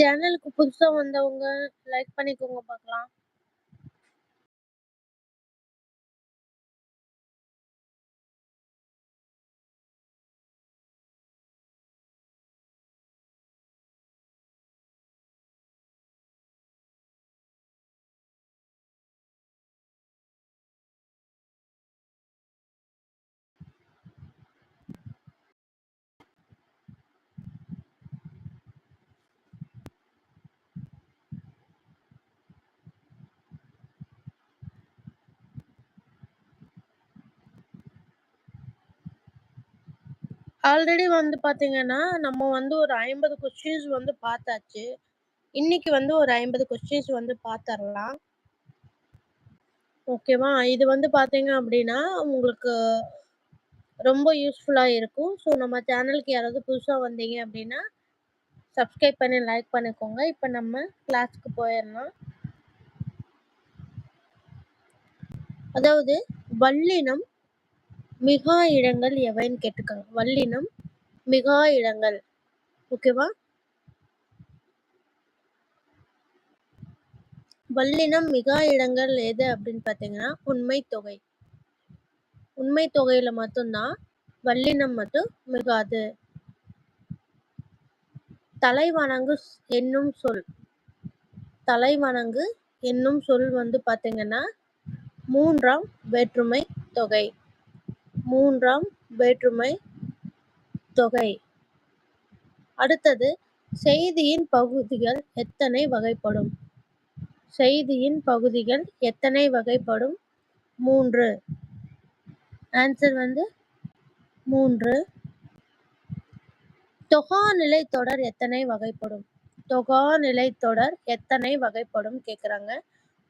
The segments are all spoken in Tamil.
சேனலுக்கு புதுசா வந்தவங்க லைக் பண்ணிக்கோங்க பார்க்கலாம். ஆல்ரெடி வந்து பார்த்தீங்கன்னா, நம்ம வந்து ஒரு 50 கொஸ்டின்ஸ் வந்து பார்த்தாச்சு. இன்னைக்கு வந்து ஒரு 50 கொஸ்டின்ஸ் வந்து பார்த்துரலாம். ஓகேவா? இது வந்து பார்த்தீங்க அப்படின்னா உங்களுக்கு ரொம்ப யூஸ்ஃபுல்லா இருக்கும். ஸோ நம்ம சேனலுக்கு யாராவது புதுசா வந்தீங்க அப்படின்னா சப்ஸ்கிரைப் பண்ணி லைக் பண்ணிக்கோங்க. இப்ப நம்ம கிளாஸ்க்கு போயிரலாம். அதாவது வல்லினம் மிகா இடங்கள் எவைன்னு கேட்டுருக்காங்க. வல்லினம் மிகா இடங்கள். ஓகேவா? வல்லினம் மிகா இடங்கள் எது அப்படின்னு பார்த்தீங்கன்னா, உண்மை தொகை. உண்மை தொகையில மட்டும்தான் வல்லினம் மட்டும் மிகாது. தலைவணங்கு என்னும் சொல். தலைவணங்கு என்னும் சொல் வந்து பார்த்தீங்கன்னா, மூன்றாம் வேற்றுமை தொகை. மூன்றாம் வேற்றுமை தொகை. அடுத்தது செய்தியின் பகுதிகள் எத்தனை வகைப்படும்? செய்தியின் பகுதிகள் எத்தனை வகைப்படும்? மூன்று ஆன்சர் வந்து மூன்று தொகாநிலை தொடர் எத்தனை வகைப்படும்? தொகாநிலை தொடர் எத்தனை வகைப்படும் கேட்குறாங்க.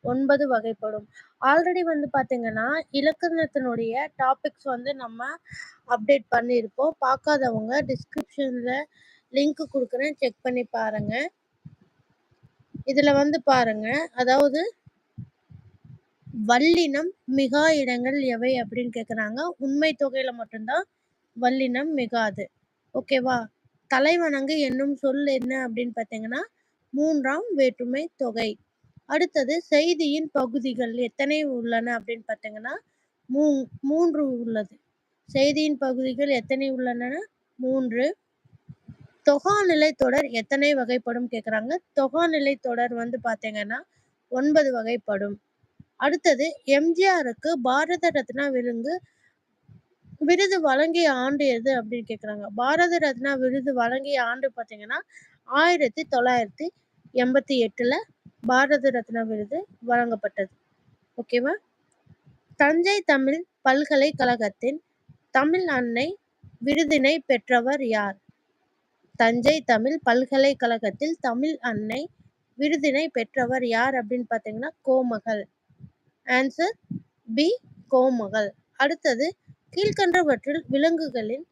ஒன்பது வகைப்படும். ஆல்ரெடி வந்து பார்த்தீங்கன்னா, இலக்கணத்தினுடைய டாபிக்ஸ் வந்து நம்ம அப்டேட் பண்ணியிருப்போம். பார்க்காதவங்க டிஸ்கிரிப்ஷன்ல லிங்க் கொடுக்குறேன் செக் பண்ணி பாருங்க. இதுல வந்து பாருங்க, அதாவது வல்லினம் மிகா இடங்கள் எவை அப்படின்னு கேட்குறாங்க. உண்மை தொகையில மட்டும்தான் வல்லினம் மிகாது. ஓகேவா? தலைவணங்கு என்னும் சொல் என்ன அப்படின்னு பார்த்தீங்கன்னா, மூன்றாம் வேற்றுமை தொகை. அடுத்தது செய்தியின் பகுதிகள் எத்தனை உள்ளன அப்படின்னு பார்த்தீங்கன்னா, மூ மூன்று உள்ளது. செய்தியின் பகுதிகள் எத்தனை உள்ளன? மூன்று தொகாநிலை தொடர் எத்தனை வகைப்படும் கேட்குறாங்க. தொகாநிலை தொடர் வந்து பார்த்தீங்கன்னா, ஒன்பது வகைப்படும். அடுத்தது எம்ஜிஆருக்கு பாரத ரத்னா விருது விருது வழங்கிய ஆண்டு எது அப்படின்னு கேட்குறாங்க. பாரத ரத்னா விருது வழங்கிய ஆண்டு பார்த்தீங்கன்னா, 1988ல பாரத ரத்னா விருது வழங்கப்பட்டது. ஓகேவா? தஞ்சை தமிழ் பல்கலைக்கழகத்தின் தமிழ் அன்னை விருதினை பெற்றவர் யார்? தஞ்சை தமிழ் பல்கலைக்கழகத்தில் தமிழ் அன்னை விருதினை பெற்றவர் யார் அப்படின்னு பார்த்தீங்கன்னா, கோமகள். Answer B. கோமகள். அடுத்தது கீழ்கண்டவற்றில் விலங்குகளின்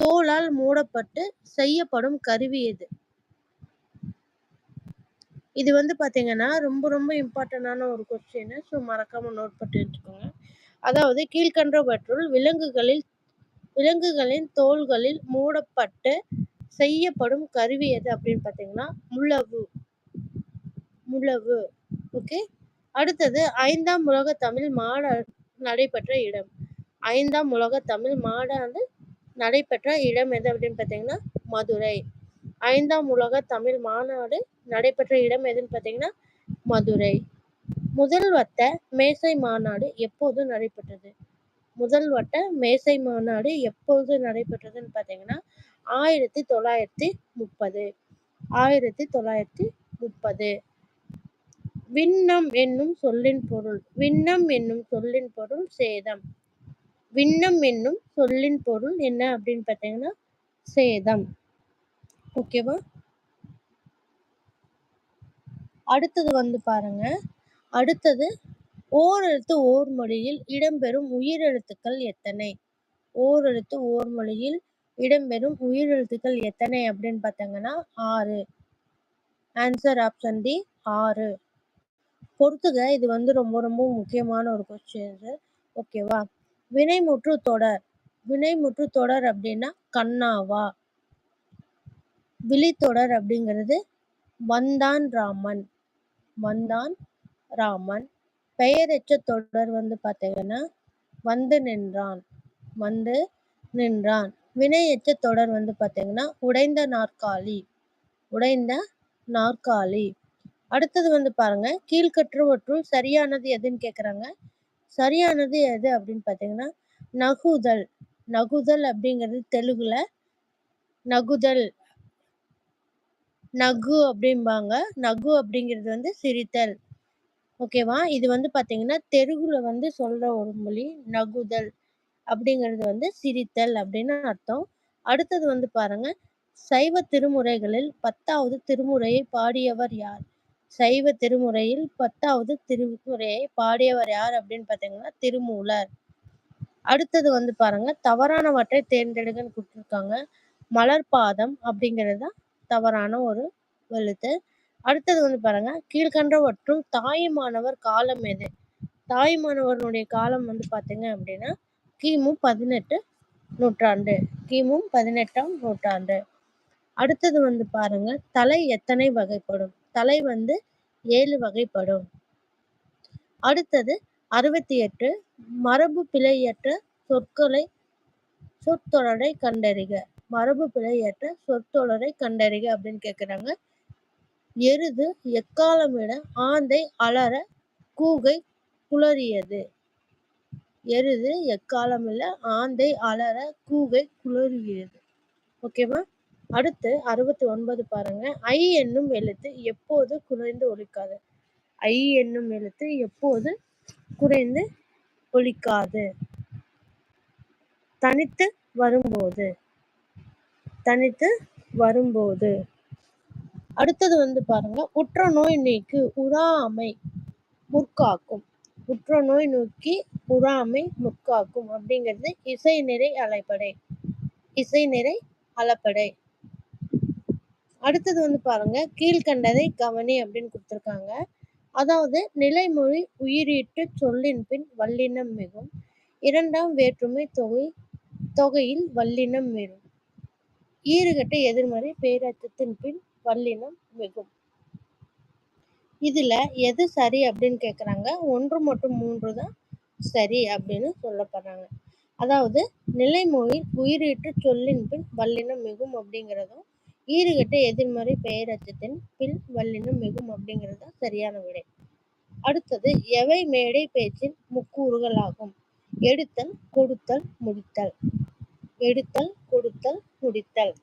தோலால் மூடப்பட்டு செய்யப்படும் கருவி எது? இது வந்து பார்த்தீங்கன்னா, ரொம்ப ரொம்ப இம்பார்ட்டண்டான ஒரு கொஸ்டின். ஸோ மறக்காமல் நோட் பண்ணி வச்சுக்கோங்க. அதாவது கீழ்க்கண்டவற்றுள் விலங்குகளில் விலங்குகளின் தோல்களில் மூடப்பட்டு செய்யப்படும் கருவி எது அப்படின்னு பார்த்தீங்கன்னா, முழவு. முழவு. ஓகே. அடுத்தது ஐந்தாம் உலக தமிழ் மாட நடைபெற்ற இடம். ஐந்தாம் உலக தமிழ் மாநாடு நடைபெற்ற இடம் எது அப்படின்னு பார்த்தீங்கன்னா, மதுரை. ஐந்தாம் உலக தமிழ் மாநாடு நடைபெற்ற இடம் எதுன்னு பார்த்தீங்கன்னா, மதுரை. முதல் வட்ட மேசை மாநாடு எப்போது நடைபெற்றது? முதல் வட்ட மேசை மாநாடு எப்போது நடைபெற்றதுன்னு பார்த்தீங்கன்னா, 1930. 1930. விண்ணம் என்னும் சொல்லின் பொருள். விண்ணம் என்னும் சொல்லின் பொருள் சேதம். விண்ணம் என்னும் சொல்லின் பொருள் என்ன அப்படின்னு பார்த்தீங்கன்னா, சேதம். ஓகேவா? அடுத்தது வந்து பாருங்க. அடுத்தது ஓரெழுத்து ஓர் மொழியில் இடம்பெறும் உயிரெழுத்துக்கள் எத்தனை? ஓரெழுத்து ஓர் மொழியில் இடம்பெறும் உயிரெழுத்துக்கள் எத்தனை அப்படின்னு பார்த்தீங்கன்னா, ஆறு ஆன்சர் ஆப்ஷன் டி ஆறு பொறுத்துக இது வந்து ரொம்ப ரொம்ப முக்கியமான ஒரு கொஸ்டின். ஓகேவா? வினைமுற்று தொடர். வினைமுற்று தொடர் அப்படின்னா கண்ணாவா? விழித்தொடர் அப்படிங்கிறது வந்தான் ராமன். வந்தான் ராமன். பெயரெச்ச தொடர் வந்து பார்த்தீங்கன்னா வந்து நின்றான். வந்து நின்றான். வினையெச்ச தொடர் வந்து பார்த்தீங்கன்னா உடைந்த நாற்காலி. உடைந்த நாற்காலி. அடுத்தது வந்து பாருங்க கீழ்கற்றுவற்றுள் சரியானது எதுன்னு கேட்குறாங்க சரியானது எது அப்படின்னு பார்த்தீங்கன்னா நகுதல். நகுதல் அப்படிங்கிறது தெலுங்குல நகுதல். நகு அப்படிம்பாங்க. நகு அப்படிங்கிறது வந்து சிரித்தல். ஓகேவா? இது வந்து பார்த்தீங்கன்னா தெலுங்குல வந்து சொல்கிற ஒரு மொழி நகுதல் அப்படிங்கிறது வந்து சிரித்தல் அப்படின்னு அர்த்தம். அடுத்தது வந்து பாருங்க. சைவ திருமுறைகளில் பத்தாவது திருமுறையை பாடியவர் யார்? சைவ திருமுறையில் பத்தாவது திருமுறையை பாடியவர் யார் அப்படின்னு பார்த்தீங்கன்னா திருமூலர். அடுத்தது வந்து பாருங்க. தவறானவற்றை தேர்ந்தெடுங்கன்னு கொடுத்துருக்காங்க. மலர்பாதம் அப்படிங்கிறது தான் தவறான ஒரு எழுத்து. அடுத்தது வந்து பாருங்க கீழ்கண்டவற்றுள் தாயுமானவர் காலம் எது? தாயுமானவர்களுடைய காலம் வந்து பார்த்தீங்க அப்படின்னா கிமு பதினெட்டு நூற்றாண்டு. கிமு பதினெட்டாம் நூற்றாண்டு. அடுத்தது வந்து பாருங்க தலை எத்தனை வகைப்படும்? தலை வந்து ஏழு வகைப்படும். அடுத்தது அறுபத்தி எட்டு மரபு பிழையற்ற சொற்களை சொற்றொடரை கண்டறிக. மரபு பிழையற்ற சொற்றொடரை கண்டறிக அப்படின்னு கேட்குறாங்க எருது எக்காலமிட ஆந்தை அலற கூகை குளறியது. எருது எக்காலமில்ல ஆந்தை அலற கூகை குளறியது. ஓகேவா அடுத்து அறுபத்தி ஒன்பது பாருங்க. ஐ என்னும் எழுத்து எப்போது குறைந்து ஒழிக்காது ஐ என்னும் எழுத்து எப்போது குறைந்து ஒழிக்காது தனித்து வரும்போது. தனித்து வரும்போது. அடுத்தது வந்து பாருங்க உற்ற நோய் நீக்கு உறாமை முற்காக்கும். உற்ற நோய் நோக்கி உறாமை முற்காக்கும் அப்படிங்கிறது இசை நிறை அலைப்படை. இசை நிறை அலப்படை. அடுத்தது வந்து பாருங்க கீழ்கண்டதை கவனி அப்படின்னு கொடுத்துருக்காங்க. அதாவது நிலைமொழி உயிரீட்டு சொல்லின் பின் வல்லினம் மிகும். இரண்டாம் வேற்றுமை தொகை தொகையில் வல்லினம் மிகும் ஈறுகட்ட எதிர்மறை பேரச்சத்தின் பின் வல்லினம் மிகும். இதுல எது சரி அப்படின்னு கேக்குறாங்க. ஒன்று மற்றும் மூன்று தான் சரி அப்படின்னு சொல்லப்படுறாங்க. அதாவது நிலைமொழி உயிரீட்டு சொல்லின் பின் வல்லினம் மிகும் அப்படிங்கிறதும் ஈறுகட்ட எதிர்மறை பெயரச்சத்தின் பின் வல்லினம் மிகும் அப்படிங்கிறது தான் சரியான விடை. அடுத்தது எவை மேடை பேச்சின் முக்கூறுகள் ஆகும் எடுத்தல் கொடுத்தல் முடித்தல். எடுத்தல் கொடுத்தல் முடித்தல்.